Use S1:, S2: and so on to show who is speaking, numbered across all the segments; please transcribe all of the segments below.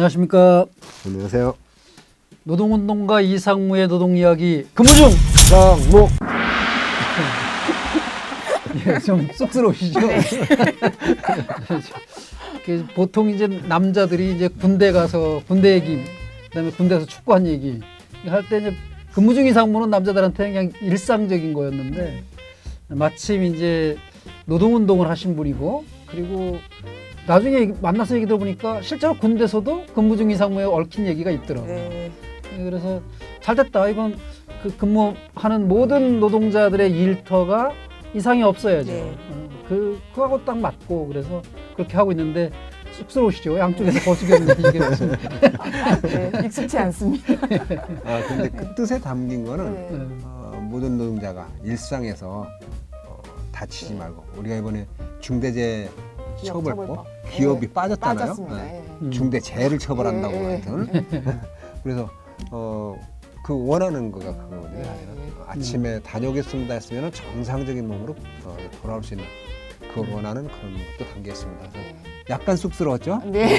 S1: 안녕하십니까.
S2: 안녕하세요.
S1: 노동운동가 이상무의 노동 이야기 근무중.
S2: 장목
S1: 예, 좀 쑥스러우시죠? 그 보통 이제 남자들이 이제 군대 가서 군대 얘기, 그다음에 군대에서 축구한 얘기 할 때 이제 근무 중 이상무는 남자들한테 그냥 일상적인 거였는데 마침 이제 노동운동을 하신 분이고 그리고 나중에 얘기- 만나서 얘기 들어보니까 실제로 군대에서도 근무중 이상무에 얽힌 얘기가 있더라고요.
S3: 네.
S1: 그래서 잘 됐다. 이건 그 근무하는 모든 노동자들의 일터가 이상이 없어야죠.
S3: 네.
S1: 어, 그 그하고 딱 맞고 그래서 그렇게 하고 있는데 쑥스러우시죠? 양쪽에서 거시기 없는 얘기를
S3: 네, 익숙치 않습니다.
S2: 아 근데 그 뜻에 담긴 거는
S3: 네.
S1: 네.
S2: 어, 모든 노동자가 일상에서 어, 다치지 말고 우리가 이번에 중대재 처 벌법
S3: 처벌법.
S2: 기업이
S3: 네,
S2: 빠졌잖아요.
S3: 빠졌습니다.
S2: 네.
S3: 예.
S1: 음.
S2: 중대재해를 처벌한다고
S3: 네, 네.
S2: 하여튼 그래서 어, 그 원하는 거가 그거거든요.
S3: 네.
S2: 어, 아침에 다녀오겠습니다 했으면 정상적인 몸으로 어, 돌아올 수 있는 그걸 원하는 그런 것도 담겨 있습니다. 그래서
S3: 네.
S2: 약간 쑥스러웠죠?
S3: 네.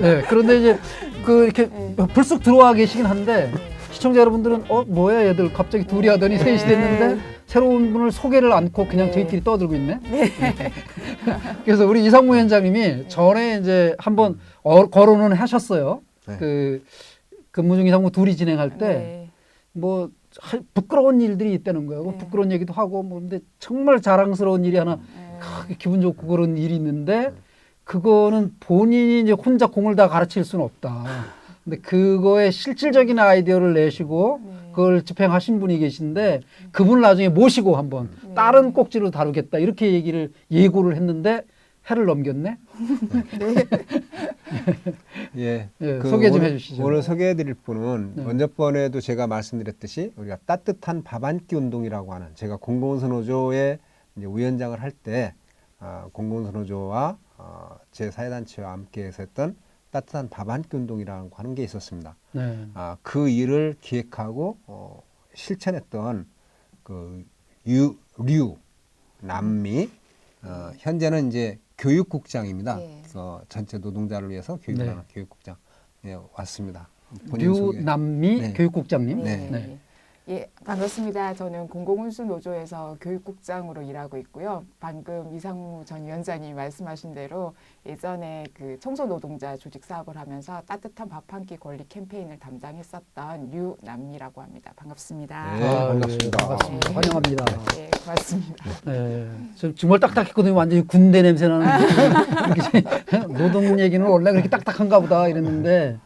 S1: 네, 그런데 이제 그 이렇게
S3: 네.
S1: 불쑥 들어와 계시긴 한데 시청자 여러분들은 어 뭐야 얘들 갑자기 둘이 하더니 셋이 됐는데 새로운 분을 소개를 않고 그냥
S3: 네.
S1: 저희끼리 떠들고 있네. 그래서 우리 이상무 위원장님이 전에 이제 한번 어, 거론은 하셨어요.
S2: 네.
S1: 그 근무 중 이상무 둘이 진행할 때
S3: 네.
S1: 뭐 하- 부끄러운 일들이 있다는 거예요.
S3: 네.
S1: 부끄러운 얘기도 하고 뭐 근데 정말 자랑스러운 일이 하나
S3: 네.
S1: 크게 기분 좋고 그런 일이 있는데 그거는 본인이 이제 혼자 공을 다 가르칠 수는 없다. 근데 그거에 실질적인 아이디어를 내시고
S3: 네.
S1: 그걸 집행하신 분이 계신데 그분을 나중에 모시고 한번
S3: 네.
S1: 다른 꼭지로 다루겠다 이렇게 얘기를 예고를 했는데 해를 넘겼네.
S2: 예.
S1: 예,
S2: 그
S1: 소개 좀
S2: 오늘,
S1: 해주시죠.
S2: 오늘 소개해드릴 분은
S1: 네.
S2: 먼저번에도 제가 말씀드렸듯이 우리가 따뜻한 밥 한 끼 운동이라고 하는 제가 공공선호조의 이제 위원장을 할때 아, 공공선호조와 아, 제 사회단체와 함께해서 했던 따뜻한 밥한끼 운동이라고 하는 게 있었습니다.
S1: 네.
S2: 아, 그 일을 기획하고 어, 실천했던 그 유, 류 남미 어, 현재는 이제 교육국장입니다.
S3: 네.
S2: 그래서 전체 노동자를 위해서 교육을
S1: 네.
S2: 하는 교육국장 예, 왔습니다. 본인 소개.
S1: 류남미
S2: 네.
S1: 교육국장님.
S3: 네.
S1: 네.
S3: 예, 반갑습니다. 저는 공공운수 노조에서 교육국장으로 일하고 있고요. 방금 이상무 전 위원장님이 말씀하신 대로 예전에 그 청소 노동자 조직 사업을 하면서 따뜻한 밥 한 끼 권리 캠페인을 담당했었던 류남미라고 합니다. 반갑습니다.
S2: 네.
S1: 아,
S2: 반갑습니다.
S1: 반갑습니다.
S3: 네.
S1: 환영합니다.
S3: 네, 고맙습니다.
S1: 네, 저 정말 딱딱했거든요. 완전히 군대 냄새 나는 노동 얘기는 원래 그렇게 딱딱한가 보다 이랬는데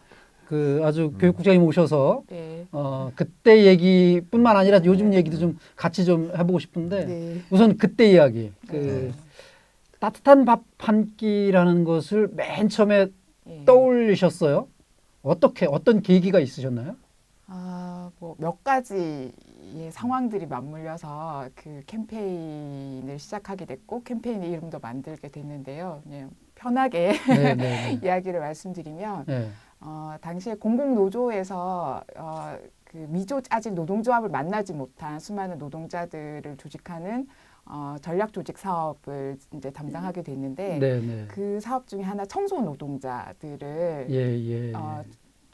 S1: 그 아주 교육국장님 오셔서
S3: 네.
S1: 어 그때 얘기뿐만 아니라 요즘 얘기도 좀 같이 좀 해보고 싶은데
S3: 네.
S1: 우선 그때 이야기 그
S3: 네.
S1: 따뜻한 밥 한 끼라는 것을 맨 처음에
S3: 예.
S1: 떠올리셨어요. 어떻게 어떤 계기가 있으셨나요?
S3: 아, 뭐 몇 가지의 상황들이 맞물려서 그 캠페인을 시작하게 됐고 캠페인의 이름도 만들게 됐는데요. 그냥 편하게
S1: 네, 네,
S3: 이야기를 말씀드리면
S1: 네.
S3: 어, 당시에 공공노조에서 어, 그 미조 아직 노동조합을 만나지 못한 수많은 노동자들을 조직하는 어, 전략 조직 사업을 이제 담당하게 됐는데
S1: 네, 네.
S3: 그 사업 중에 하나 청소 노동자들을
S1: 예, 예.
S3: 어,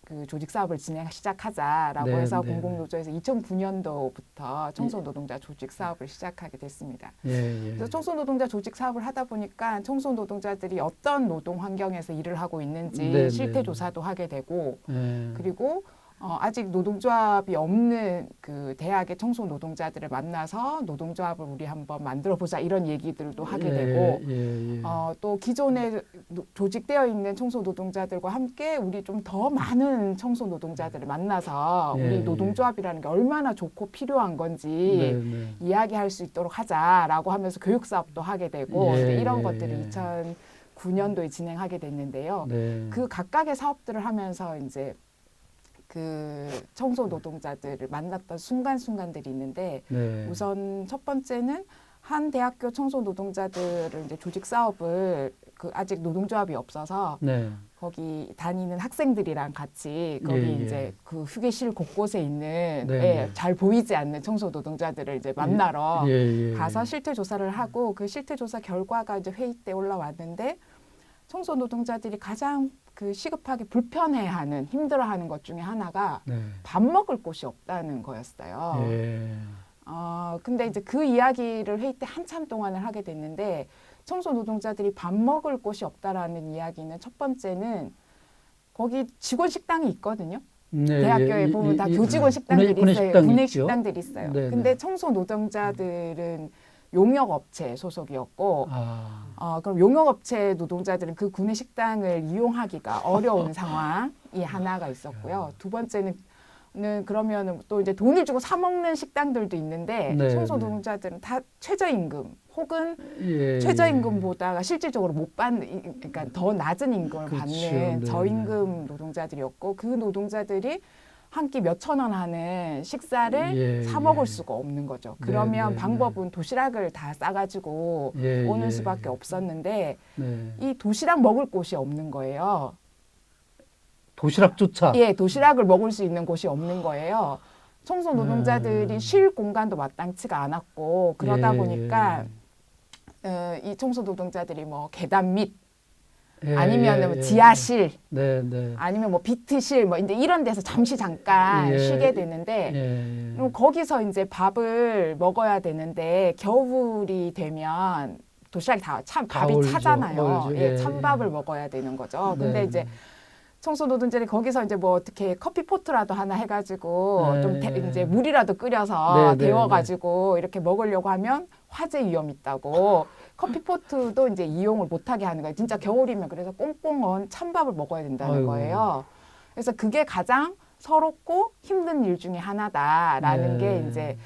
S3: 그 조직 사업을 진행 시작하자라고
S1: 네,
S3: 해서
S1: 네.
S3: 공공노조에서 2009년도부터 청소 노동자 조직 사업을 시작하게 됐습니다.
S1: 예, 예.
S3: 그래서 청소 노동자 조직 사업을 하다 보니까 청소 노동자들이 어떤 노동 환경에서 일을 하고 있는지
S1: 네, 네.
S3: 실태 조사도 하게 되고
S1: 예.
S3: 그리고 어, 아직 노동조합이 없는 그 대학의 청소 노동자들을 만나서 노동조합을 우리 한번 만들어 보자 이런 얘기들도 하게
S1: 예,
S3: 되고
S1: 예, 예.
S3: 어, 또 기존에 노- 조직되어 있는 청소 노동자들과 함께 우리 좀 더 많은 청소 노동자들을 만나서
S1: 예,
S3: 우리
S1: 예.
S3: 노동조합이라는 게 얼마나 좋고 필요한
S1: 네,
S3: 건지
S1: 네.
S3: 이야기할 수 있도록 하자라고 하면서 교육 사업도 하게 되고
S1: 예,
S3: 이런
S1: 예,
S3: 것들을
S1: 예.
S3: 2009년도에 진행하게 됐는데요.
S1: 네.
S3: 그 각각의 사업들을 하면서 이제 그 청소 노동자들을 만났던 순간순간들이 있는데
S1: 네.
S3: 우선 첫 번째는 한 대학교 청소 노동자들을 이제 조직 사업을 그 아직 노동조합이 없어서
S1: 네.
S3: 거기 다니는 학생들이랑 같이 거기
S1: 예, 예.
S3: 이제 그 휴게실 곳곳에 있는
S1: 네,
S3: 예,
S1: 네.
S3: 잘 보이지 않는 청소 노동자들을 이제 만나러
S1: 예, 예.
S3: 가서 실태 조사를 하고 그 실태 조사 결과가 이제 회의 때 올라왔는데 청소 노동자들이 가장 그 시급하게 불편해하는 힘들어하는 것 중에 하나가
S1: 네.
S3: 밥 먹을 곳이 없다는 거였어요.
S1: 예.
S3: 어, 근데 이제 그 이야기를 회의 때 한참 동안을 하게 됐는데 청소 노동자들이 밥 먹을 곳이 없다라는 이야기는 첫 번째는 거기 직원 식당이 있거든요.
S1: 네,
S3: 대학교에
S1: 예,
S3: 보면
S1: 예,
S3: 다
S1: 예,
S3: 교직원
S1: 예.
S3: 식당들이
S1: 군내-
S3: 있어요. 군내
S1: 있죠.
S3: 식당들이 있어요.
S1: 네,
S3: 근데
S1: 네.
S3: 청소 노동자들은 용역업체 소속이었고
S1: 아,
S3: 어, 그럼 용역업체 노동자들은 그 구내 식당을 이용하기가 어려운 상황이 하나가 있었고요. 두 번째는 는 그러면은 또 이제 돈을 주고 사 먹는 식당들도 있는데
S1: 네,
S3: 청소
S1: 네.
S3: 노동자들은 다 최저임금 혹은
S1: 예,
S3: 최저임금보다가 실질적으로 못 받는 이- 그러니까 더 낮은 임금을
S1: 그렇죠.
S3: 받는
S1: 네,
S3: 저임금 노동자들이었고 그 노동자들이 한 끼 몇천 원 하는 식사를
S1: 예,
S3: 사
S1: 예.
S3: 먹을 수가 없는 거죠.
S1: 네,
S3: 그러면
S1: 네,
S3: 방법은 도시락을 다 싸가지고
S1: 예,
S3: 오는
S1: 예.
S3: 수밖에 없었는데
S1: 네.
S3: 이 도시락 먹을 곳이 없는 거예요.
S1: 도시락조차
S3: 예, 도시락을 먹을 수 있는 곳이 없는 거예요. 청소 노동자들이
S1: 음.
S3: 쉴 공간도 마땅치가 않았고 그러다
S1: 예,
S3: 보니까 어, 이 청소 노동자들이 뭐 계단 밑
S1: 예,
S3: 아니면
S1: 예,
S3: 뭐
S1: 예.
S3: 지하실
S1: 네, 네.
S3: 아니면 뭐 비트실 뭐 이제 이런 데서 잠시 잠깐
S1: 예,
S3: 쉬게 되는데
S1: 예, 예.
S3: 그럼 거기서 이제 밥을 먹어야 되는데 겨울이 되면 도시락이
S1: 다참다
S3: 밥이
S1: 얼죠,
S3: 차잖아요.
S1: 얼죠.
S3: 예,
S1: 예,
S3: 찬밥을
S1: 예.
S3: 먹어야 되는 거죠. 근데
S1: 네,
S3: 이제
S1: 네.
S3: 청소 노동자들이 거기서 이제 뭐 어떻게 커피 포트라도 하나 해가지고
S1: 네,
S3: 좀 데-
S1: 네.
S3: 이제 물이라도 끓여서
S1: 네, 네,
S3: 데워가지고 이렇게 먹으려고 하면 화재 위험 있다고 커피 포트도 이제 이용을 못하게 하는 거예요. 진짜 겨울이면 그래서 꽁꽁 찬밥을 먹어야 된다는
S1: 아이고.
S3: 거예요. 그래서 그게 가장 서럽고 힘든 일 중에 하나다라는
S1: 네.
S3: 게 이제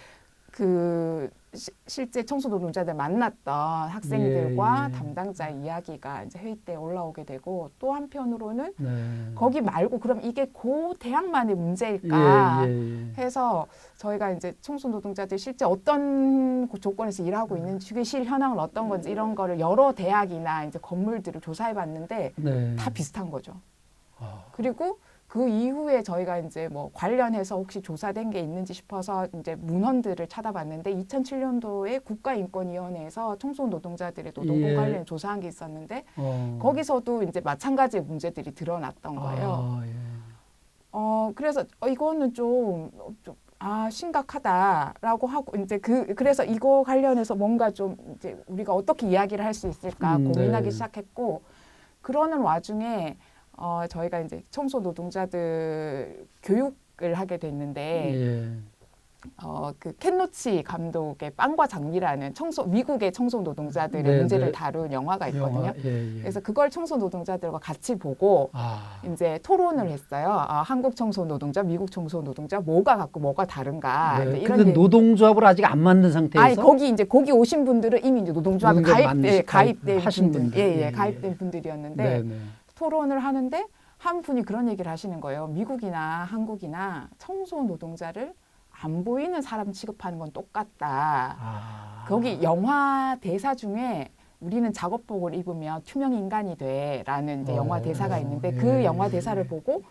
S3: 그 시- 실제 청소 노동자들 만났던 학생들과
S1: 예, 예.
S3: 담당자 이야기가 이제 회의 때 올라오게 되고 또 한편으로는
S1: 네.
S3: 거기 말고 그럼 이게 고 대학만의 문제일까
S1: 예, 예, 예.
S3: 해서 저희가 이제 청소 노동자들이 실제 어떤 고- 조건에서 일하고 있는지 그게 실 현황은 어떤 건지 이런 거를 여러 대학이나 이제 건물들을 조사해 봤는데
S1: 네.
S3: 다 비슷한 거죠.
S1: 아,
S3: 그리고 그 이후에 저희가 이제 뭐 관련해서 혹시 조사된 게 있는지 싶어서 이제 문헌들을 찾아봤는데 2007년도에 국가인권위원회에서 청소 노동자들의 노동
S1: 예.
S3: 관련 조사한 게 있었는데
S1: 어.
S3: 거기서도 이제 마찬가지의 문제들이 드러났던 거예요.
S1: 아, 예.
S3: 어 그래서 어, 이거는 좀, 좀 아, 심각하다라고 하고 이제 그 그래서 이거 관련해서 뭔가 좀 이제 우리가 어떻게 이야기를 할 수 있을까
S1: 음,
S3: 고민하기
S1: 네.
S3: 시작했고 그러는 와중에 어 저희가 이제 청소 노동자들 교육을 하게 됐는데
S1: 예.
S3: 어, 그 켄노치 감독의 빵과 장미라는 청소 미국의 청소 노동자들의
S1: 네,
S3: 문제를
S1: 네.
S3: 다룬 영화가 있거든요.
S1: 영화, 예, 예.
S3: 그래서 그걸 청소 노동자들과 같이 보고
S1: 아,
S3: 이제 토론을 했어요. 아, 한국 청소 노동자, 미국 청소 노동자 뭐가 갖고 뭐가 다른가
S1: 네.
S3: 이런
S1: 근데 노동조합을 아직 안 만든 상태에서
S3: 아니 거기 이제 거기 오신 분들은 이미 이제 노동조합에
S1: 노동조합
S3: 가입 예, 가입된 분들. 예,
S1: 예,
S3: 예,
S1: 예.
S3: 가입된 분들이었는데
S1: 네, 네.
S3: 토론을 하는데 한 분이 그런 얘기를 하시는 거예요. 미국이나 한국이나 청소 노동자를 안 보이는 사람 취급하는 건 똑같다.
S1: 아.
S3: 거기 영화 대사 중에 우리는 작업복을 입으면 투명 인간이 돼라는 이제 영화
S1: 어,
S3: 대사가 있는데
S1: 예.
S3: 그 영화 대사를 보고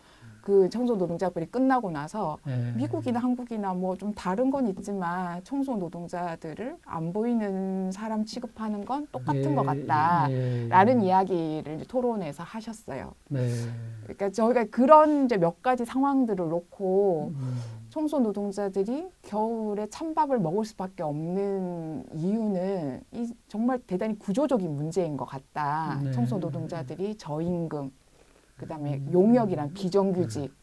S3: 그 청소 노동자들이 끝나고 나서
S1: 예.
S3: 미국이나 한국이나 뭐 좀 다른 건 있지만 청소 노동자들을 안 보이는 사람 취급하는 건 똑같은
S1: 예,
S3: 것 같다.
S1: 예,
S3: 라는 이야기를 이제 토론에서 하셨어요.
S1: 네.
S3: 그러니까 저희가 그런 이제 몇 가지 상황들을 놓고
S1: 음.
S3: 청소 노동자들이 겨울에 찬밥을 먹을 수밖에 없는 이유는 이 정말 대단히 구조적인 문제인 것 같다.
S1: 네.
S3: 청소 노동자들이 저임금, 그다음에
S1: 음.
S3: 용역이랑 비정규직,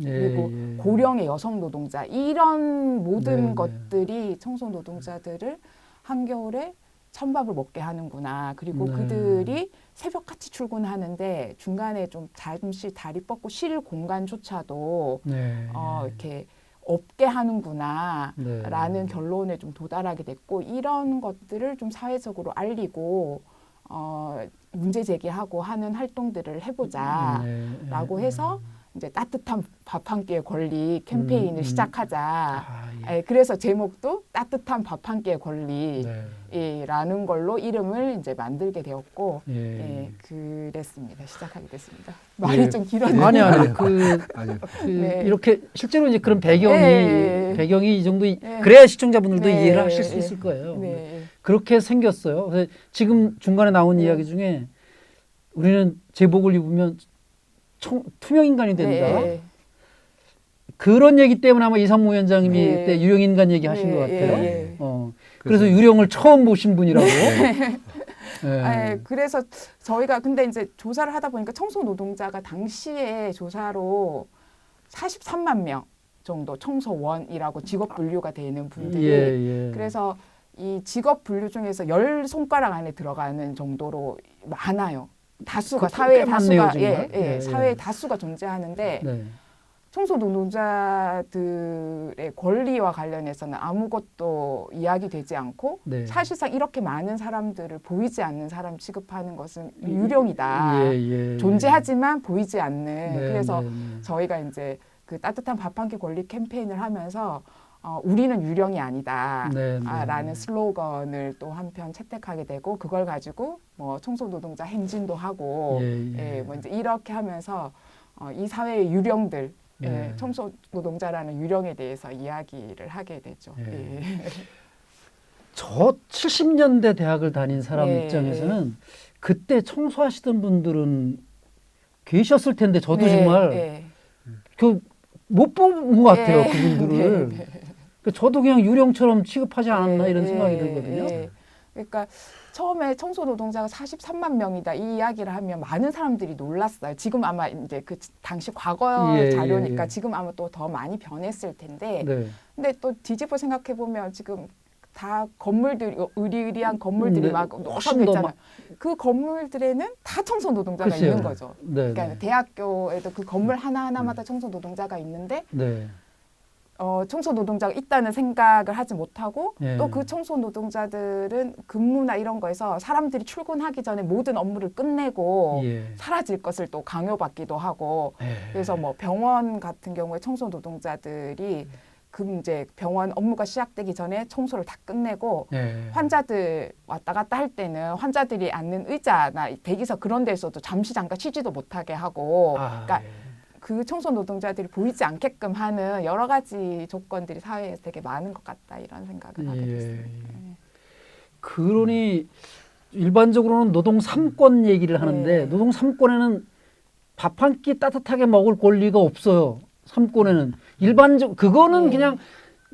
S1: 예,
S3: 그리고
S1: 예.
S3: 고령의 여성 노동자 이런 모든
S1: 네, 네.
S3: 것들이 청소 노동자들을 한겨울에 찬밥을 먹게 하는구나. 그리고
S1: 네.
S3: 그들이 새벽같이 출근하는데 중간에 좀 잠시 다리 뻗고 쉴 공간조차도
S1: 네.
S3: 어, 이렇게 없게 하는구나.
S1: 네.
S3: 라는 결론에 좀 도달하게 됐고 이런 것들을 좀 사회적으로 알리고 어, 문제 제기하고 하는 활동들을 해보자.
S1: 네,
S3: 라고
S1: 예.
S3: 해서 이제 따뜻한 밥 한 끼의 권리 캠페인을
S1: 음, 음.
S3: 시작하자.
S1: 아, 예.
S3: 예, 그래서 제목도 따뜻한 밥 한 끼의 권리라는
S1: 네.
S3: 걸로 이름을 이제 만들게 되었고
S1: 예.
S3: 예, 그랬습니다. 시작하게 됐습니다. 말이
S1: 예.
S3: 좀 길었네요.
S1: 아니 아니 그,
S2: 아니,
S1: 그
S3: 네.
S1: 이렇게 실제로 이제 그런 배경이
S3: 예.
S1: 배경이 이 정도 이-
S3: 예.
S1: 그래야 시청자분들도
S3: 네,
S1: 이해를 하실 수
S3: 예.
S1: 있을 거예요.
S3: 네.
S1: 그렇게 생겼어요. 지금 중간에 나온
S3: 네.
S1: 이야기 중에 우리는 제복을 입으면 청, 투명 인간이 된다.
S3: 네.
S1: 그런 얘기 때문에 아마 이상무 위원장님이
S3: 예.
S1: 그때 유령 인간 얘기 하신
S3: 예,
S1: 것 같아요.
S3: 예, 예.
S1: 어. 그래서 유령을 처음 보신 분이라고.
S2: 네.
S1: 예.
S3: 아, 그래서 저희가 근데 이제 조사를 하다 보니까 청소 노동자가 당시에 조사로 43만 명 정도 청소원이라고 직업 분류가 되는 분들이
S1: 예, 예.
S3: 그래서 이 직업 분류 중에서 열 손가락 안에 들어가는 정도로 많아요. 다수가
S1: 많네요,
S3: 다수가. 예, 예,
S1: 예,
S3: 사회에
S1: 예.
S3: 다수가 존재하는데
S1: 네.
S3: 청소 노동자들의 권리와 관련해서는 아무것도 이야기되지 않고
S1: 네.
S3: 사실상 이렇게 많은 사람들을 보이지 않는 사람 취급하는 것은 유령이다.
S1: 예, 예,
S3: 존재하지만 보이지 않는.
S1: 네,
S3: 그래서
S1: 네, 네.
S3: 저희가 이제 그 따뜻한 밥 한 끼 권리 캠페인을 하면서 어, 우리는 유령이 아니다.
S1: 네, 네,
S3: 아, 라는
S1: 네.
S3: 슬로건을 또 한편 채택하게 되고 그걸 가지고 뭐 청소 노동자 행진도 하고
S1: 예, 예.
S3: 예, 뭐 이제 이렇게 하면서 어, 이 사회의 유령들 예,
S1: 네.
S3: 청소 노동자라는 유령에 대해서 이야기를 하게 되죠.
S1: 예.
S3: 예.
S1: 저 70년대 대학을 다닌 사람
S3: 예,
S1: 입장에서는 그때 청소하시던 분들은 계셨을 텐데 저도
S3: 네,
S1: 정말
S3: 예.
S1: 그못 본 것 같아요
S3: 예.
S1: 그분들을.
S3: 네, 네.
S1: 그 저도 그냥 유령처럼 취급하지 않았나
S3: 예,
S1: 이런
S3: 예,
S1: 생각이 들거든요.
S3: 예. 그러니까 처음에 청소 노동자가 43만 명이다 이 이야기를 하면 많은 사람들이 놀랐어요. 지금 아마 이제 그 당시 과거
S1: 예, 예,
S3: 자료니까
S1: 예.
S3: 지금 아마 또 더 많이 변했을 텐데
S1: 네.
S3: 근데 또 뒤집어 생각해 보면 지금 다 건물들이 의리의리한 건물들이
S1: 네, 막더
S3: 있잖아요. 그 건물들에는 다 청소 노동자가. 있는 거죠.
S1: 네.
S3: 그러니까
S1: 네.
S3: 대학교에도 그 건물 하나 하나마다 청소 노동자가 있는데
S1: 네.
S3: 어, 청소 노동자가 있다는 생각을 하지 못하고
S1: 예.
S3: 또그 청소 노동자들은 근무나 이런 거에서 사람들이 출근하기 전에 모든 업무를 끝내고
S1: 예.
S3: 사라질 것을 또 강요받기도 하고
S1: 예.
S3: 그래서 뭐 병원 같은 경우에 청소 노동자들이 그 이제 병원 업무가 시작되기 전에 청소를 다 끝내고
S1: 예.
S3: 환자들 왔다 갔다 할 때는 환자들이 앉는 의자나 대기석 그런 데서도 잠시 잠깐 쉬지도 못하게 하고
S1: 아,
S3: 그러니까
S1: 예.
S3: 그 청소 노동자들이 보이지 않게끔 하는 여러 가지 조건들이 사회에서 되게 많은 것 같다 이런 생각을 하게
S1: 예.
S3: 됐어요.
S1: 그러니 일반적으로는 노동 삼권 얘기를 하는데
S3: 네.
S1: 노동 삼권에는 밥 한 끼 따뜻하게 먹을 권리가 없어요. 삼권에는 일반적 그거는
S3: 네.
S1: 그냥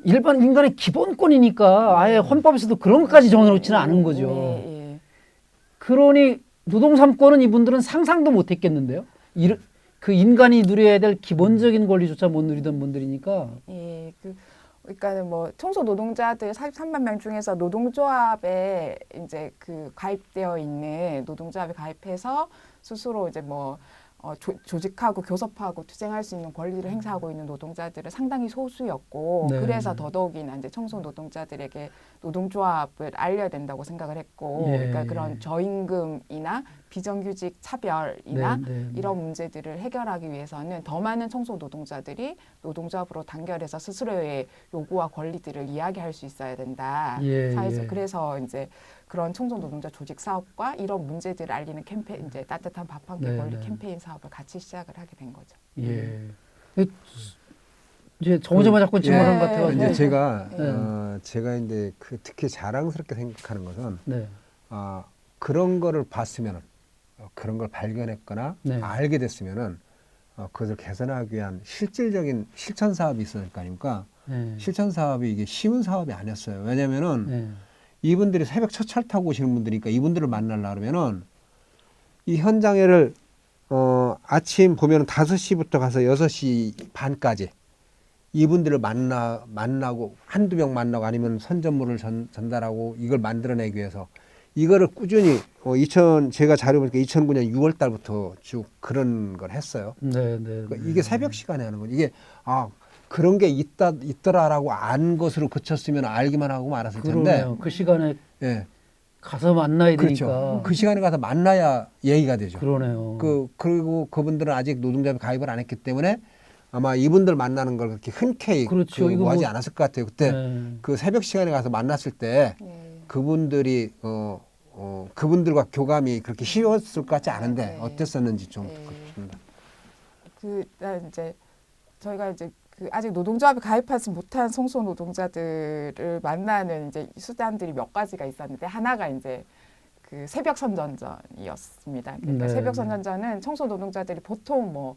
S1: 일반 인간의 기본권이니까 아예 헌법에서도 그런 것까지 정해놓지는 않은 거죠.
S3: 예, 예.
S1: 그러니 노동 삼권은 이분들은 상상도 못했겠는데요. 이르- 그 인간이 누려야 될 기본적인 권리조차 못 누리던 분들이니까.
S3: 예, 그 그러니까는 뭐 청소 노동자들 43만 명 중에서 노동조합에 이제 그 가입되어 있는 노동조합에 가입해서 스스로 이제 뭐 어, 조, 조직하고 교섭하고 투쟁할 수 있는 권리를 행사하고 있는 노동자들은 상당히 소수였고
S1: 네.
S3: 그래서 더더욱이나 이제 청소 노동자들에게 노동조합을 알려야 된다고 생각을 했고
S1: 예,
S3: 그러니까
S1: 예.
S3: 그런 저임금이나 비정규직 차별이나
S1: 네, 네, 네.
S3: 이런 문제들을 해결하기 위해서는 더 많은 청소 노동자들이 노동조합으로 단결해서 스스로의 요구와 권리들을 이야기할 수 있어야 된다.
S1: 예,
S3: 사회에서
S1: 예.
S3: 그래서 이제 그런 청소 노동자 조직 사업과 이런 문제들을 알리는 캠페인 이제 따뜻한 밥 한 끼
S1: 네,
S3: 권리
S1: 네.
S3: 캠페인 사업을 같이 시작을 하게 된 거죠.
S1: 예. 이제 정오자마 자꾸 질문하는 것
S3: 예.
S1: 같아가지고.
S2: 이제 제가
S1: 네.
S2: 어, 제가 이제 그 특히 자랑스럽게 생각하는 것은
S1: 네.
S2: 아, 그런 거를 봤으면은 어, 그런 걸 발견했거나
S1: 네.
S2: 알게 됐으면은 어, 그것을 개선하기 위한 실질적인 실천 사업이 있었을 거 아닙니까?
S1: 네.
S2: 실천 사업이 이게 쉬운 사업이 아니었어요. 왜냐면은
S1: 네.
S2: 이분들이 새벽 첫 차를 타고 오시는 분들이니까 이분들을 만나려 그러면은 이 현장에를 어, 아침 보면은 다섯 시부터 가서 여섯 시 반까지 이분들을 만나 만나고 한두 명 만나고 아니면 선전물을 전, 전달하고 이걸 만들어내기 위해서 이거를 꾸준히 어, 2000 제가 자료 보니까 2009년 6월 달부터 쭉 그런 걸 했어요.
S1: 네, 네.
S2: 그러니까 이게 새벽 시간에 하는 거지. 이게 아 그런 게 있다 있더라라고 안 것으로 그쳤으면 알기만 하고 말았을 텐데.
S1: 그러네요. 그 시간에
S2: 예.
S1: 가서 만나야
S2: 그렇죠.
S1: 되니까.
S2: 그 시간에 가서 만나야 얘기가 되죠.
S1: 그러네요.
S2: 그 그리고 그분들은 아직 노동자에 가입을 안 했기 때문에 아마 이분들 만나는 걸 그렇게 흔쾌히
S1: 그렇죠.
S2: 그
S1: 이거
S2: 하지
S1: 뭐-
S2: 않았을 것 같아요. 그때
S1: 네.
S2: 그 새벽 시간에 가서 만났을 때
S3: 예.
S2: 그분들이 어, 어 그분들과 교감이 그렇게 쉬웠을 것 같지 않은데
S3: 네.
S2: 어땠었는지 좀
S3: 네.
S2: 듣고 싶습니다.
S3: 그 이제 저희가 이제 그 아직 노동조합에 가입하지 못한 청소 노동자들을 만나는 이제 수단들이 몇 가지가 있었는데 하나가 이제 그 새벽 선전전이었습니다. 그러니까
S1: 네,
S3: 새벽
S1: 네.
S3: 선전전은 청소 노동자들이 보통 뭐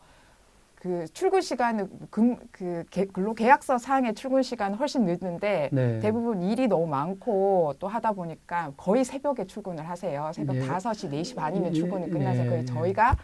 S3: 그 출근 시간은 금그 근로 계약서 상의 출근 시간 훨씬 늦는데
S1: 네.
S3: 대부분 일이 너무 많고 또 하다 보니까 거의 새벽에 출근을 하세요. 새벽
S1: 예.
S3: 다섯 시 네 시 반이면
S1: 예,
S3: 출근이 끝나서
S1: 예,
S3: 거의
S1: 예.
S3: 저희가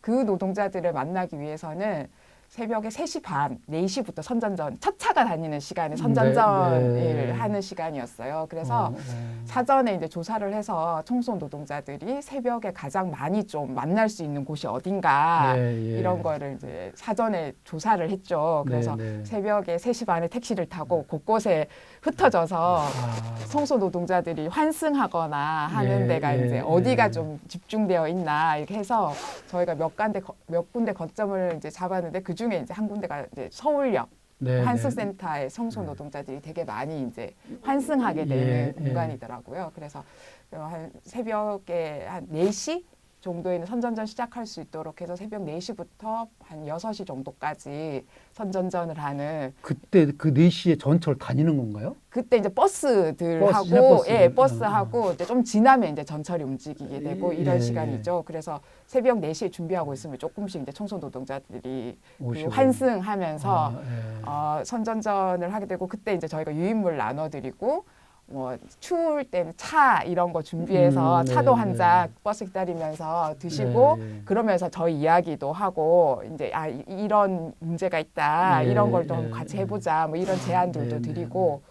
S3: 그 노동자들을 만나기 위해서는 새벽에 세시 반, 네시부터 선전전, 첫 차가 다니는 시간에 선전전을
S1: 네, 네.
S3: 하는 시간이었어요. 그래서
S1: 어, 어.
S3: 사전에 이제 조사를 해서 청소 노동자들이 새벽에 가장 많이 좀 만날 수 있는 곳이 어딘가
S1: 예, 예.
S3: 이런 거를 이제 사전에 조사를 했죠. 그래서
S1: 네, 네.
S3: 새벽에 세시 반에 택시를 타고 곳곳에 흩어져서
S1: 아,
S3: 청소 노동자들이 환승하거나 하는
S1: 예,
S3: 데가
S1: 예,
S3: 이제
S1: 예.
S3: 어디가 좀 집중되어 있나 이렇게 해서 저희가 몇 군데 거- 몇 군데 거점을 이제 잡았는데 그 중에 이제 한 군데가 이제 서울역
S1: 네,
S3: 환승센터에 청소 노동자들이 되게 많이 이제 환승하게 되는
S1: 예, 예.
S3: 공간이더라고요. 그래서 한 새벽에 한 4시 정도에는 선전전 시작할 수 있도록 해서 새벽 4시부터 한 6시 정도까지 선전전을 하는
S1: 그때 그 4시에 전철 다니는 건가요?
S3: 그때 이제 버스들하고
S1: 버스.
S3: 예, 버스
S1: 아,
S3: 하고 이제 좀 지나면 이제 전철이 움직이게 되고
S1: 예,
S3: 이런
S1: 예,
S3: 시간이죠. 그래서 새벽 4시에 준비하고 있으면 조금씩 이제 청소 노동자들이 그
S1: 오시고.
S3: 환승하면서
S1: 아, 예.
S3: 어, 선전전을 하게 되고 그때 이제 저희가 유인물 나눠 드리고 뭐 추울 때는 차 이런 거 준비해서
S1: 음, 네,
S3: 차도
S1: 네.
S3: 한잔 버스 기다리면서 드시고
S1: 네, 네.
S3: 그러면서 저희 이야기도 하고 이제 아 이- 이런 문제가 있다
S1: 네,
S3: 이런 걸 좀
S1: 네,
S3: 같이
S1: 네.
S3: 해보자 뭐 이런 제안들도
S1: 네, 네,
S3: 드리고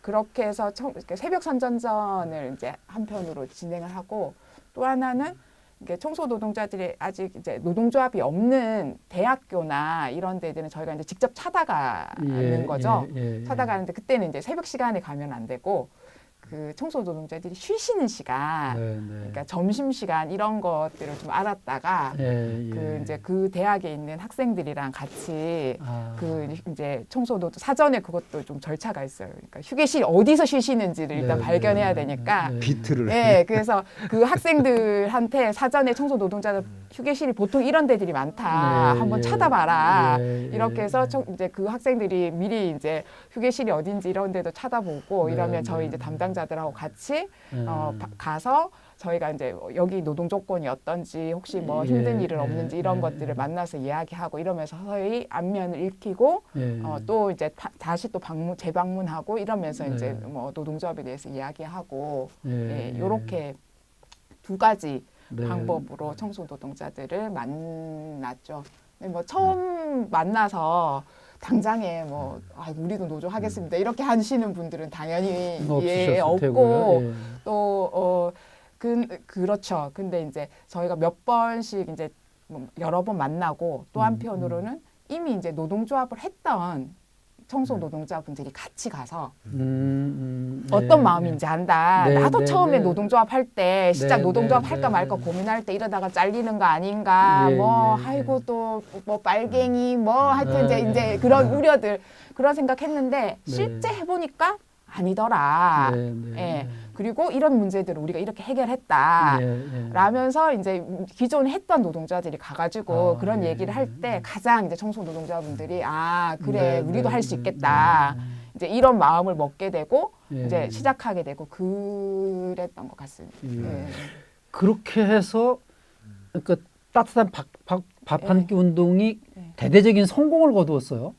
S3: 그렇게 해서 청, 이렇게 새벽 선전전을 이제 한편으로 진행을 하고 또 하나는 이게 청소 노동자들이 아직 이제 노동조합이 없는 대학교나 이런 데들은 저희가 이제 직접 찾아가는
S1: 예,
S3: 거죠.
S1: 예, 예.
S3: 찾아가는데 그때는 이제 새벽 시간에 가면 안 되고 그 청소 노동자들이 쉬시는 시간,
S1: 네, 네.
S3: 그러니까 점심 시간 이런 것들을 좀 알았다가
S1: 예, 예.
S3: 그 이제 그 대학에 있는 학생들이랑 같이
S1: 아,
S3: 그 이제 청소도 사전에 그것도 좀 절차가 있어요. 그러니까 휴게실 어디서 쉬시는지를 일단
S1: 네,
S3: 발견해야
S1: 네,
S3: 되니까
S1: 네.
S2: 비트를
S3: 예, 그래서 그 학생들한테 사전에 청소 노동자들 휴게실이 보통 이런 데들이 많다.
S1: 네,
S3: 한번
S1: 예.
S3: 찾아봐라.
S1: 예,
S3: 이렇게
S1: 예,
S3: 해서
S1: 예.
S3: 청- 이제 그 학생들이 미리 이제 휴게실이 어딘지 이런 데도 찾아보고
S1: 네,
S3: 이러면
S1: 네.
S3: 저희 이제 담당자들하고 같이
S1: 음.
S3: 어, 바- 가서 저희가 이제 여기 노동 조건이 어떤지 혹시 뭐
S1: 예,
S3: 힘든 일은
S1: 예,
S3: 없는지 이런
S1: 예,
S3: 것들을
S1: 예.
S3: 만나서 이야기하고 이러면서 서서히 안면을 읽히고
S1: 예.
S3: 어, 또 이제 파- 다시 또 방문 재방문하고 이러면서
S1: 네.
S3: 이제 뭐 노동조합에 대해서 이야기하고
S1: 예,
S3: 예,
S1: 예.
S3: 요렇게 두 가지
S1: 네.
S3: 방법으로 청소 노동자들을 만났죠. 뭐 처음 만나서 당장에 뭐 아, 우리도 노조 하겠습니다 이렇게 하시는 분들은 당연히 예,
S1: 음, 없으셨을
S3: 없고.
S1: 예.
S3: 또 어, 그, 그렇죠. 근데 이제 저희가 몇 번씩 이제 뭐 여러 번 만나고 또
S1: 음,
S3: 한편으로는 이미 이제 노동조합을 했던 청소 노동자분들이 같이 가서
S1: 음, 음,
S3: 어떤
S1: 예,
S3: 마음인지 안다.
S1: 네,
S3: 나도
S1: 네,
S3: 처음에
S1: 네.
S3: 노동조합 할 때 시작
S1: 네,
S3: 노동조합
S1: 네,
S3: 할까
S1: 네,
S3: 말까
S1: 네.
S3: 고민할 때 이러다가 잘리는 거 아닌가.
S1: 예,
S3: 뭐
S1: 예,
S3: 아이고 또뭐 빨갱이 뭐 하여튼
S1: 네,
S3: 이제
S1: 네.
S3: 이제 그런 우려들 그런 생각했는데
S1: 네.
S3: 실제 해보니까 아니더라.
S1: 네, 네,
S3: 예. 그리고 이런 문제들을 우리가 이렇게 해결했다.
S1: 예, 예.
S3: 라면서 이제 기존에 했던 노동자들이 가가지고
S1: 아,
S3: 그런
S1: 예,
S3: 얘기를 할때
S1: 예.
S3: 가장 이제 청소 노동자분들이 아 그래
S1: 네,
S3: 우리도
S1: 네,
S3: 할수
S1: 네,
S3: 있겠다
S1: 네,
S3: 이제 이런 마음을 먹게 되고
S1: 예.
S3: 이제 시작하게 되고 그랬던 것 같습니다.
S1: 그렇게 해서 그러니까 따뜻한 밥, 밥, 밥한
S3: 예.
S1: 끼 운동이
S3: 예.
S1: 대대적인 성공을 거두었어요.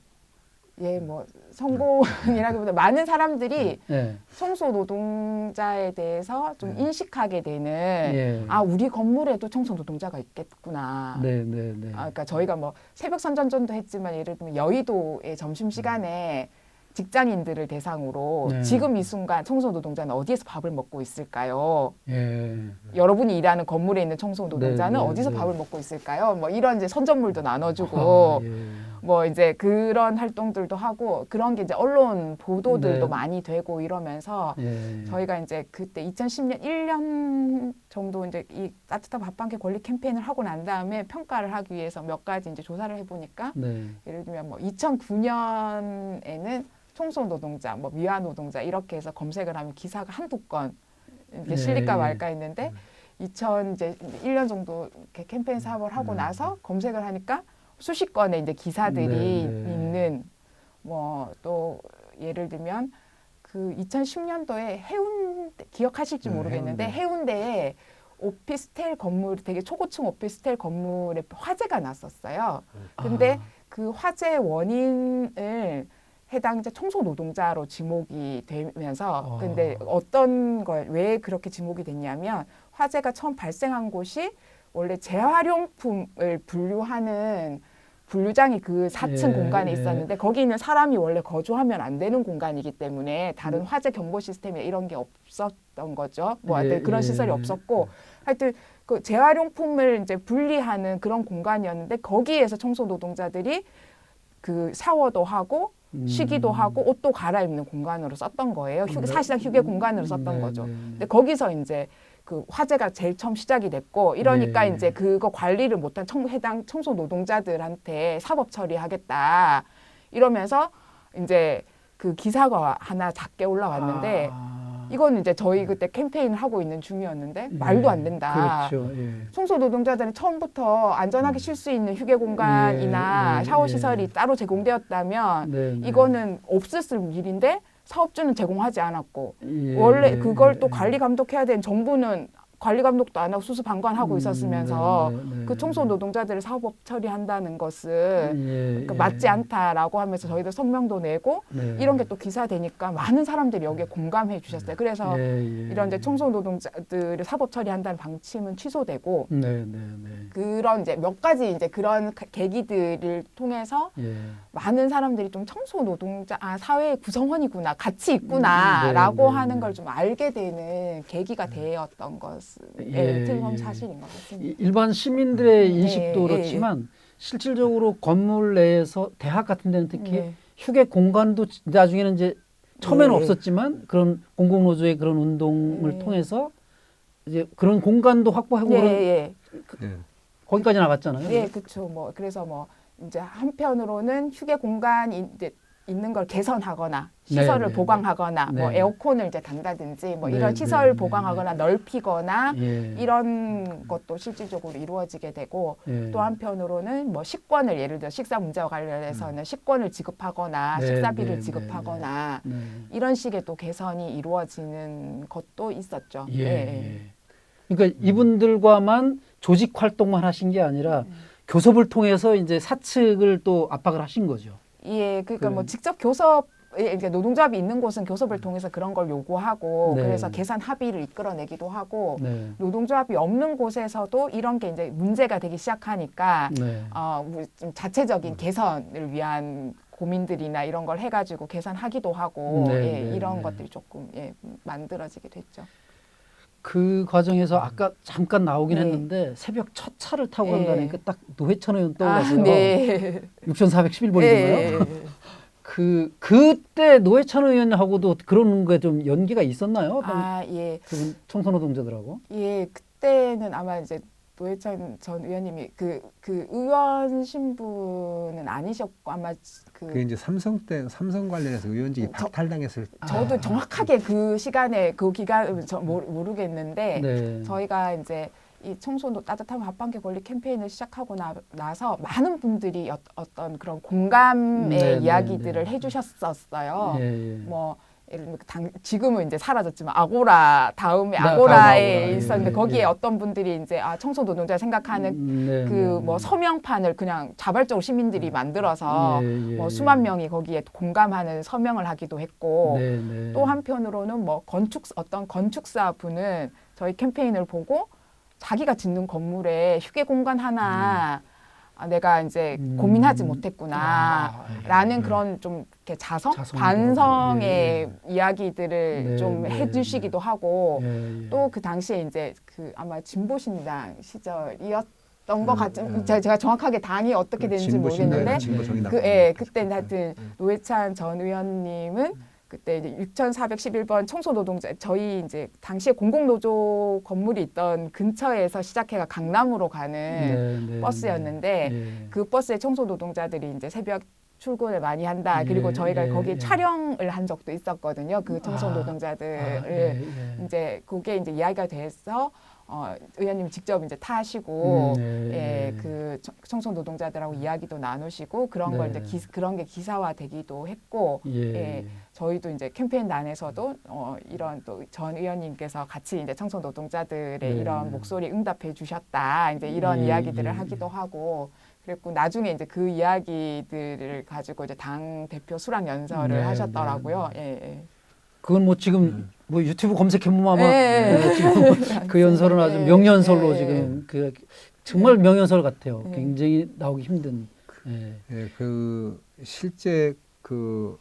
S3: 예, 뭐 성공이라기보다 많은 사람들이
S1: 예.
S3: 청소 노동자에 대해서 좀
S2: 네.
S3: 인식하게 되는
S1: 예.
S3: 아 우리 건물에도 청소 노동자가 있겠구나.
S1: 네, 네, 네.
S3: 아, 그러니까 저희가 뭐 새벽 선전전도 했지만 예를 들면 여의도의 점심 시간에 직장인들을 대상으로
S1: 네.
S3: 지금 이 순간 청소 노동자는 어디에서 밥을 먹고 있을까요?
S1: 예.
S3: 여러분이 일하는 건물에 있는 청소 노동자는
S1: 네, 네,
S3: 어디서
S1: 네.
S3: 밥을 먹고 있을까요? 뭐 이런 이제 선전물도 나눠주고
S1: 아, 예.
S3: 뭐 이제 그런 활동들도 하고 그런 게 이제 언론 보도들도
S1: 네.
S3: 많이 되고 이러면서
S1: 예.
S3: 저희가 이제 그때 2010년 1년 정도 이제 이 따뜻한 밥방개 권리 캠페인을 하고 난 다음에 평가를 하기 위해서 몇 가지 이제 조사를 해보니까
S1: 네.
S3: 예를 들면 뭐 2009년에는 청소 노동자, 뭐 미화 노동자 이렇게 해서 검색을 하면 기사가 한두 건 이렇게
S1: 네.
S3: 실릴까 말까 했는데 2000 이제 1년 정도 이렇게 캠페인 사업을 하고
S2: 음.
S3: 나서 검색을 하니까 수십 건의 이제 기사들이
S1: 네, 네.
S3: 있는 뭐 또 예를 들면 그 2010년도에 해운대 기억하실지
S2: 네,
S3: 모르겠는데
S2: 해운대.
S3: 해운대에 오피스텔 건물 되게 초고층 오피스텔 건물에 화재가 났었어요. 근데
S1: 아,
S3: 그 화재 원인을 해당 이제 청소 노동자로 지목이 되면서
S1: 어.
S3: 근데 어떤 걸 왜 그렇게 지목이 됐냐면 화재가 처음 발생한 곳이 원래 재활용품을 분류하는 분류장이 그 4층
S1: 예,
S3: 공간에
S1: 예.
S3: 있었는데 거기는 사람이 원래 거주하면 안 되는 공간이기 때문에 다른
S1: 음.
S3: 화재 경보 시스템에 이런 게 없었던 거죠. 뭐
S1: 예,
S3: 하여튼 그런
S1: 예.
S3: 시설이 없었고 하여튼 그 재활용품을 이제 분리하는 그런 공간이었는데 거기에서 청소 노동자들이 그 샤워도 하고
S1: 음.
S3: 쉬기도 하고 옷도 갈아입는 공간으로 썼던 거예요. 휴,
S1: 네.
S3: 사실상 휴게 공간으로 썼던
S1: 네,
S3: 거죠.
S1: 네, 네.
S3: 근데 거기서 이제 그 화재가 제일 처음 시작이 됐고 이러니까
S1: 네.
S3: 이제 그거 관리를 못한 청, 해당 청소 노동자들한테 사법 처리하겠다 이러면서 이제 그 기사가 하나 작게 올라왔는데
S1: 아,
S3: 이거는 이제 저희 그때 캠페인을 하고 있는 중이었는데 말도 안 된다.
S1: 그렇죠. 예.
S3: 청소 노동자들은 처음부터 안전하게 쉴 수 있는 휴게 공간이나
S1: 예, 예,
S3: 샤워
S1: 예.
S3: 시설이 따로 제공되었다면
S1: 네, 네.
S3: 이거는 없었을 일인데 사업주는 제공하지 않았고
S1: 예,
S3: 원래
S1: 예,
S3: 그걸 또
S1: 예.
S3: 관리 감독해야 되는 정부는 관리 감독도 안 하고 수수 방관하고
S1: 음,
S3: 있었으면서
S1: 네, 네, 네.
S3: 그 청소 노동자들을 사법 처리한다는 것은
S1: 예,
S3: 그러니까
S1: 예.
S3: 맞지 않다라고 하면서 저희도 성명도 내고
S1: 네.
S3: 이런 게 또 기사 되니까 많은 사람들이 여기에 공감해 주셨어요. 그래서
S1: 예, 예.
S3: 이런 이제 청소 노동자들을 사법 처리한다는 방침은 취소되고
S1: 네, 네, 네.
S3: 그런 이제 몇 가지 이제 그런 가- 계기들을 통해서
S1: 예.
S3: 많은 사람들이 좀 청소 노동자 아 사회의 구성원이구나 같이
S1: 음,
S3: 있구나라고
S1: 네, 네,
S3: 하는
S1: 네.
S3: 걸좀 알게 되는 계기가 되었던 것은
S1: 예,
S3: 예, 틀림없는
S1: 예.
S3: 사실인 것 같습니다.
S1: 이- 일반 시민들의
S3: 음,
S1: 인식도
S3: 예, 예,
S1: 그렇지만 실질적으로 건물 내에서 대학 같은 데는 특히
S3: 네.
S1: 휴게 공간도 나중에는 이제 처음에는
S3: 예.
S1: 없었지만 그런 공공노조의 그런 운동을
S3: 예.
S1: 통해서 이제 그런 공간도 확보하고
S3: 예,
S1: 그런
S3: 예,
S2: 네.
S1: 거기까지 나갔잖아요.
S3: 예, 그렇죠. 뭐 그래서 뭐 이제 한편으로는 휴게 공간이 이제 있는 걸 개선하거나 시설을
S1: 네, 네,
S3: 보강하거나 뭐
S1: 네.
S3: 에어컨을 이제 단다든지 뭐
S1: 네,
S3: 이런
S1: 네,
S3: 시설
S1: 네,
S3: 보강하거나 넓히거나
S1: 예.
S3: 이런 것도 실질적으로 이루어지게 되고
S1: 예.
S3: 또 한편으로는 뭐 식권을 예를 들어 식사 문제와 관련해서는 식권을 지급하거나
S1: 음. 네,
S3: 식사비를
S1: 네,
S3: 지급하거나
S1: 네.
S3: 이런 식의 또 개선이 이루어지는 것도 있었죠.
S1: 예,
S3: 예.
S1: 예. 그러니까 이분들과만 조직 활동만 하신 게 아니라
S3: 음.
S1: 교섭을 통해서 이제 사측을 또 압박을 하신 거죠.
S3: 예, 그러니까
S1: 그-
S3: 뭐 직접 교섭 예, 이제 노동조합이 있는 곳은 교섭을 통해서 그런 걸 요구하고
S1: 네.
S3: 그래서 계산 합의를 이끌어내기도 하고
S1: 네.
S3: 노동조합이 없는 곳에서도 이런 게 이제 문제가 되기 시작하니까
S1: 네.
S3: 어, 우리 좀 자체적인 개선을 위한 고민들이나 이런 걸 해가지고 개선하기도 하고
S1: 네,
S3: 예,
S1: 네,
S3: 이런
S1: 네.
S3: 것들이 조금 예, 만들어지게 됐죠.
S1: 그 과정에서 아까 잠깐 나오긴
S3: 네.
S1: 했는데 새벽 첫 차를 타고
S3: 네.
S1: 간다니까 딱 노회찬 의원 떠올랐어요.
S3: 아, 네.
S1: 6,411번이고요.
S3: 예,
S1: 그 그때 노회찬 의원하고도 그런 게 좀 연기가 있었나요?
S3: 아, 예.
S1: 그분 청소노동자들하고.
S3: 예, 그때는 아마 이제 노회찬 전 의원님이 그, 그 의원 신분은 아니셨고 아마 그
S2: 그게 이제 삼성 때 삼성 관련해서 의원직이
S3: 저-
S2: 박탈당했을 때
S3: 저도
S1: 아.
S3: 정확하게 그 시간에 그 기간 저 모르- 모르겠는데
S1: 네.
S3: 저희가 이제 이 청소도 따뜻한 밥한끼 권리 캠페인을 시작하고 나, 나서 많은 분들이 어, 어떤 그런 공감의
S1: 네, 네,
S3: 이야기들을
S1: 네.
S3: 해주셨었어요.
S1: 예, 예.
S3: 뭐 예를 들면 당, 지금은 이제 사라졌지만 아고라 다음에
S1: 나-
S3: 아고라에
S1: 아고라, 예,
S3: 있었는데
S1: 예,
S3: 거기에
S1: 예.
S3: 어떤 분들이 이제 아 청소 노동자 생각하는
S1: 음, 네,
S3: 그
S1: 네,
S3: 뭐
S1: 네.
S3: 서명판을 그냥 자발적으로 시민들이 만들어서
S1: 예, 예,
S3: 뭐
S1: 예.
S3: 수만 명이 거기에 공감하는 서명을 하기도 했고
S1: 네, 네.
S3: 또 한편으로는 뭐 건축 어떤 건축사 분은 저희 캠페인을 보고 자기가 짓는 건물에 휴게 공간 하나 아, 내가 이제
S1: 음.
S3: 고민하지 못했구나.
S1: 아, 예.
S3: 라는 그런 좀 이렇게 자성,
S1: 자성도
S3: 반성의
S1: 예,
S3: 이야기들을
S1: 네,
S3: 좀
S1: 네,
S3: 해주시기도 하고
S1: 예, 예.
S3: 또그 당시에 이제 그 아마 진보신당 시절이었 던 것
S2: 음,
S3: 같은
S2: 음.
S3: 제가, 정확하게 당이 어떻게 되는지
S2: 진보 신당,
S3: 모르겠는데 그, 예, 그때 하여튼
S2: 음.
S3: 노회찬 전 의원님은 그때 이제 6,411번 청소 노동자 저희 이제 당시에 공공노조 건물이 있던 근처에서 시작해가 강남으로 가는
S1: 네, 네,
S3: 버스였는데
S1: 네. 예.
S3: 그 버스에 청소 노동자들이 이제 새벽 출근을 많이 한다.
S1: 예,
S3: 그리고 저희가
S1: 예,
S3: 거기
S1: 예.
S3: 촬영을 한 적도 있었거든요. 그 청소
S1: 아,
S3: 노동자들을
S1: 아, 예, 예.
S3: 이제 그게 이제 이야기가 돼서 어, 의원님 직접 이제 타시고
S1: 음, 네.
S3: 예, 그 청- 청소 노동자들하고 이야기도 나누시고 그런 걸
S1: 네.
S3: 이제 기, 그런 게 기사화되기도 했고
S1: 예.
S3: 예. 저희도 이제 캠페인단에서도 어, 이런 또 전 의원님께서 같이 이제 청소 노동자들의
S1: 네.
S3: 이런 목소리 응답해 주셨다 이제 이런
S1: 예,
S3: 이야기들을
S1: 예,
S3: 하기도 하고 그랬고 나중에 이제 그 이야기들을 가지고 이제 당 대표 수락 연설을
S1: 네,
S3: 하셨더라고요. 예, 예.
S1: 그건 뭐 지금 뭐 유튜브 검색해보면 아마
S3: 예, 예.
S1: 네, 지금 그 연설은 아주
S3: 예,
S1: 명연설로
S3: 예,
S1: 지금 그 정말 명연설 같아요.
S3: 예.
S1: 굉장히 나오기 힘든. 예.
S2: 예, 그 실제 그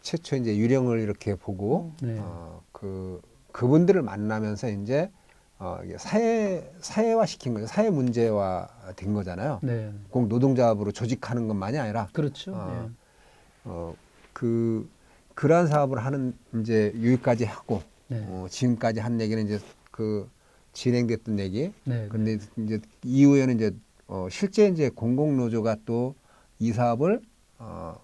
S2: 최초 이제 유령을 이렇게 보고
S1: 네.
S2: 어, 그 그분들을 만나면서 이제 어, 이게 사회 사회화 시킨 거죠. 사회 문제화 된 거잖아요.
S1: 네.
S2: 꼭 노동자업으로 조직하는 것만이 아니라
S1: 그렇죠.
S2: 아. 어, 그 그러한 사업을 하는 이제 여기까지 하고
S1: 예. 네.
S2: 어, 지금까지 한 얘기는 이제 그 진행됐던 얘기.
S1: 네.
S2: 근데 이제 이후에는 이제 어, 실제 이제 공공 노조가 또 이 사업을 어,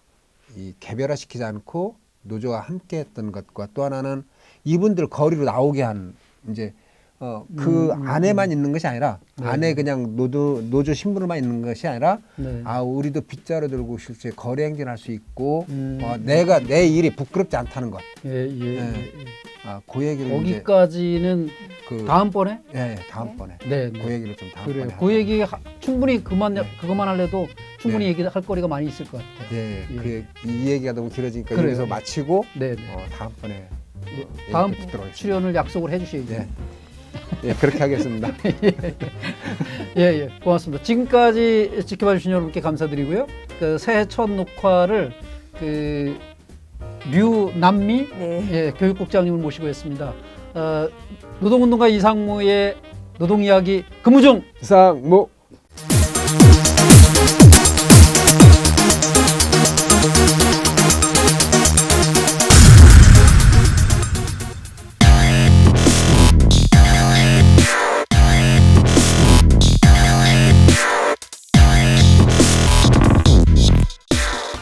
S2: 이 개별화시키지 않고 노조와 함께했던 것과 또 하나는 이분들 거리로 나오게 한 이제 어, 그
S1: 음, 음,
S2: 안에만 있는 것이 아니라
S1: 네.
S2: 안에 그냥 노조 노조 신분으로만 있는 것이 아니라
S1: 네.
S2: 아 우리도 빗자루 들고 실제 거래 행진할 수 있고
S1: 음.
S2: 어, 내가 내 일이 부끄럽지 않다는 것.
S1: 예, 예,
S2: 네.
S1: 예.
S2: 아, 그 얘기를
S1: 거기까지는
S2: 그
S1: 다음번에
S2: 예, 예, 다음번에
S1: 네,
S2: 그
S1: 네.
S2: 얘기를 좀 다음번에
S1: 그래요. 그 얘기 하- 충분히 그만
S2: 네.
S1: 그것만 할래도 충분히
S2: 네.
S1: 얘기할 거리가 많이 있을 것 같아요.
S2: 예,
S1: 예.
S2: 그, 이 얘기가 너무 길어지니까
S1: 그래요.
S2: 여기서 마치고
S1: 네, 네.
S2: 어, 다음번에
S1: 예,
S2: 어,
S1: 다음. 출연을 약속을 해주셔야죠.
S2: 예. 예, 그렇게 하겠습니다.
S1: 예, 예, 고맙습니다. 지금까지 지켜봐 주신 여러분께 감사드리고요. 그 새해 첫 녹화를 그 류남미
S3: 네.
S1: 예, 교육국장님을 모시고 했습니다. 어, 노동운동가 이상무의 노동 이야기 근무 중
S2: 이상 뭐